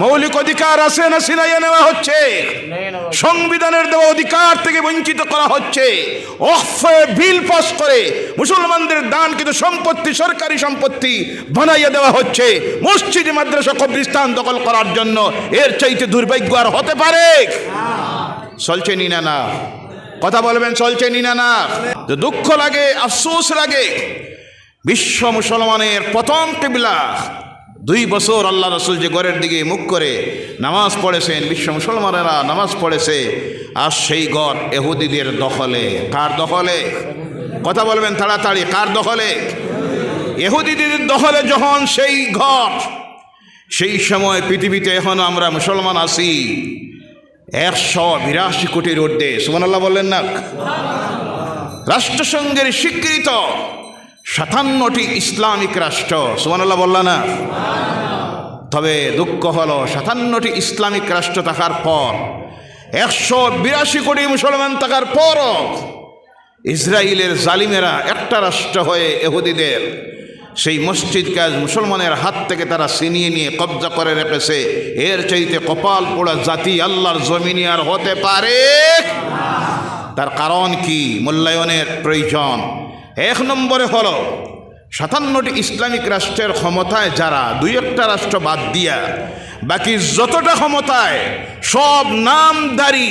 মৌলিক অধিকার আছে না ছিনাইয়ে নেওয়া হচ্ছে? সংবিধানের দেওয়া অধিকার থেকে বঞ্চিত করা হচ্ছে। বিল পাস করে মুসলমানদের দান কিন্তু সম্পত্তি সরকারি সম্পত্তি বানাইয়ে দেওয়া হচ্ছে। মসজিদ মাদ্রাসা কবরিস্তান দখল করার জন্য এর চাইতে দুর্ভাগ্য আর হতে পারে। চলছে নি না না? কথা বলবেন চলছে নি না না? দুঃখ লাগে আফসোস লাগে। বিশ্ব মুসলমানের প্রথম কেবলা দুই বছর আল্লাহ রসুল যে ঘরের দিকে মুখ করে নামাজ পড়েছেন, বিশ্ব মুসলমানেরা নামাজ পড়েছে, আর সেই ঘর এহুদিদের দখলে। কার দখলে? কথা বলবেন তাড়াতাড়ি, কার দখলে? এহুদিদের দখলে যখন সেই ঘর, সেই সময় পৃথিবীতে এখন আমরা মুসলমান আছি। একশো বিরাশি কোটির ঊর্ধ্বে। সুমান আল্লাহ বললেন না? রাষ্ট্রসংঘের স্বীকৃত সাতান্নটি ইসলামিক রাষ্ট্র সুমান আল্লাহ বলল না? তবে দুঃখ হলো সাতান্নটি ইসলামিক রাষ্ট্র থাকার পর, একশো বিরাশি কোটি মুসলমান থাকার পরও ইসরায়েলের জালিমেরা একটা রাষ্ট্র হয়ে এহুদিদের সেই মসজিদ কাজ মুসলমানের হাত থেকে তারা ছিনিয়ে নিয়ে কবজা করে রেখেছে। এর চাইতে কপাল পোড়া জাতি আল্লাহর জমিনে আর হতে পারে? তার কারণ কি? মূল্যায়নের প্রয়োজন। এক নম্বরে হল, সাতান্নটি ইসলামিক রাষ্ট্রের ক্ষমতায় যারা দুই একটা রাষ্ট্র বাদ দিয়া বাকি যতটা ক্ষমতায়, সব নামদারি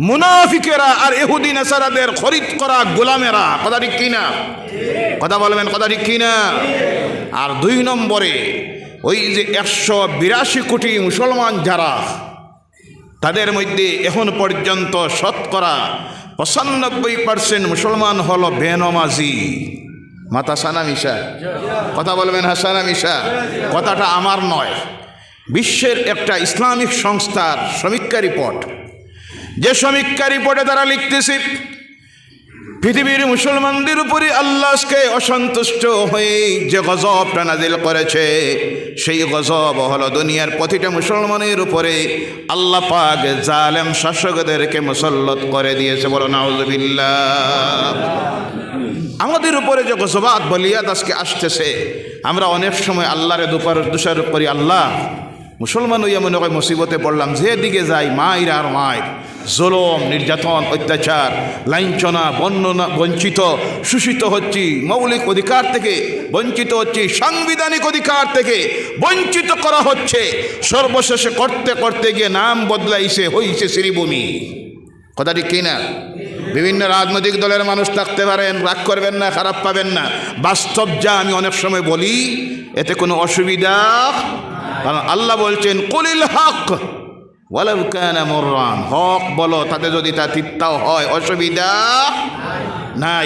মুনাফিকেরা আর এহুদি নেসারাদের খরিদ করা গোলামেরা। কথা ঠিক কিনা? কথা বলবেন, কথা ঠিক কিনা? আর দুই নম্বরে, ওই যে একশো বিরাশি কোটি মুসলমান যারা, তাদের মধ্যে এখন পর্যন্ত শতকরা পঁচানব্বই পার্সেন্ট মুসলমান হলো বেনমাজি। মাতা সানা মিশা। কথা বলবেন হাসানা মিশা? কথাটা আমার নয়। বিশ্বের একটা ইসলামিক সংস্থার সমীক্ষা রিপোর্ট যে সমীক্ষা রিপোর্টে তারা লিখতেছে পৃথিবীর মুসলমানদের উপরে আল্লাহকে অসন্তুষ্ট হয়ে যে গজবটা নাজিল করেছে, সেই গজব হলো দুনিয়ার প্রতিটা মুসলমানের উপরে আল্লাহ পাক জালেম শাসকদেরকে মুসল্লত করে দিয়েছে বলো, নাউজুবিল্লাহ। আমাদের উপরে যে গজবাত বলিয়াদ আজকে আসতেছে, আমরা অনেক সময় আল্লাহরে দুপার দোষারোপ করি, আল্লাহ মুসলমান হইয়া মনে হয় মুসিবতে পড়লাম যেদিকে যাই, মায়ের আর মায়ের। জলম, নির্যাতন, অত্যাচার, লাঞ্ছনা, বর্ণনা, বঞ্চিত, শোষিত হচ্ছি, মৌলিক অধিকার থেকে, বঞ্চিত হচ্ছি, সাংবিধানিক অধিকার থেকে বঞ্চিত করা হচ্ছে। সর্বশেষে করতে করতে গিয়ে নাম বদলাইছে, হইছে শ্রীভূমি। কথাটি কি না বিভিন্ন রাজনৈতিক দলের মানুষ থাকতে পারেন, রাগ করবেন না, খারাপ পাবেন না। বাস্তব যা আমি অনেক সময় বলি, এতে কোনো অসুবিধা কারণ আল্লাহ বলছেন কলিল হক ওয়ালাউ কানা মুররান। হক বলো তাতে যদি তা তিত্তাও হয় অসুবিধা নাই।